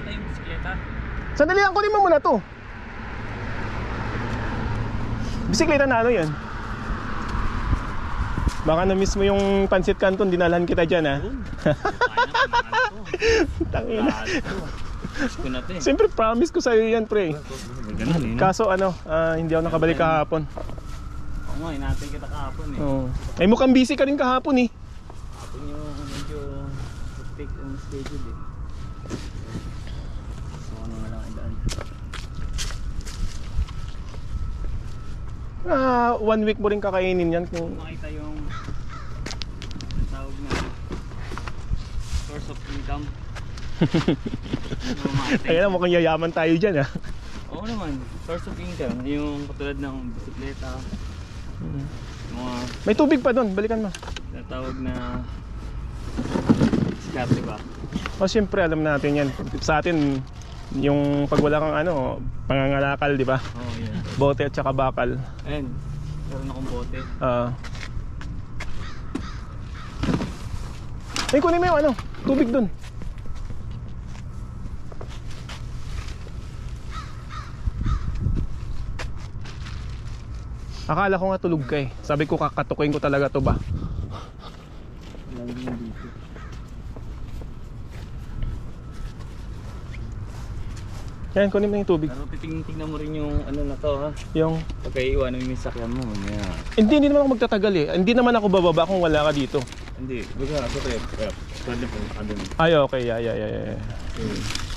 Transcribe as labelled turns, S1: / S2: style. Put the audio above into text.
S1: makita yung bisikleta.
S2: Sandali lang, kunin mo muna to. Bisikleta na ano yan? Baka na-miss mo yung pansit canton, dinalhan kita dyan ha.
S1: Yun. Kaya na, eh.
S2: Siyempre, promise ko sa'yo yan, pre.
S1: Ganun eh. no?
S2: Kaso ano, ah, hindi ako nakabalik kahapon.
S1: Oo nga, inatay kita kahapon eh.
S2: Oo. Ay, mukhang busy ka rin kahapon eh.
S1: Kahapon yung medyo hectic ang schedule eh. So ano nga lang idaan.
S2: Ah, one week mo rin kakainin yan kung
S1: Makita yung tawag na source of income. Yung mga
S2: Kaya na mukhang yayaman tayo dyan ah.
S1: Oo naman, source of income. Yung katulad ng bisikleta, mga
S2: May tubig pa doon, balikan mo.
S1: natawag na diskarte ba?
S2: O siyempre, alam natin yan. Sa atin, yung pag wala kang ano, pangangalakal, di ba?
S1: Oo, oh, yan.
S2: Bote at saka bakal.
S1: Ayun, meron akong bote.
S2: Ah. Ay, kunin mo yung ano, tubig doon. Akala ko nga tulog ka eh. Sabi ko kakatukuin ko talaga to ba?
S1: Lagi mo dito.
S2: Yan, kunin mo yung tubig.
S1: Pero titingnan mo rin yung ano na to ha.
S2: Yung,
S1: Pagkaiwanan mo yung sakyan mo, mamaya.
S2: hindi, hindi naman ako magtatagal eh. Hindi naman ako bababa kung wala ka dito.
S1: Hindi, baga ako tayo. Kaya, pwede po, ano.
S2: Ay, okay. Yeah, yeah, yeah, yeah.
S1: Okay.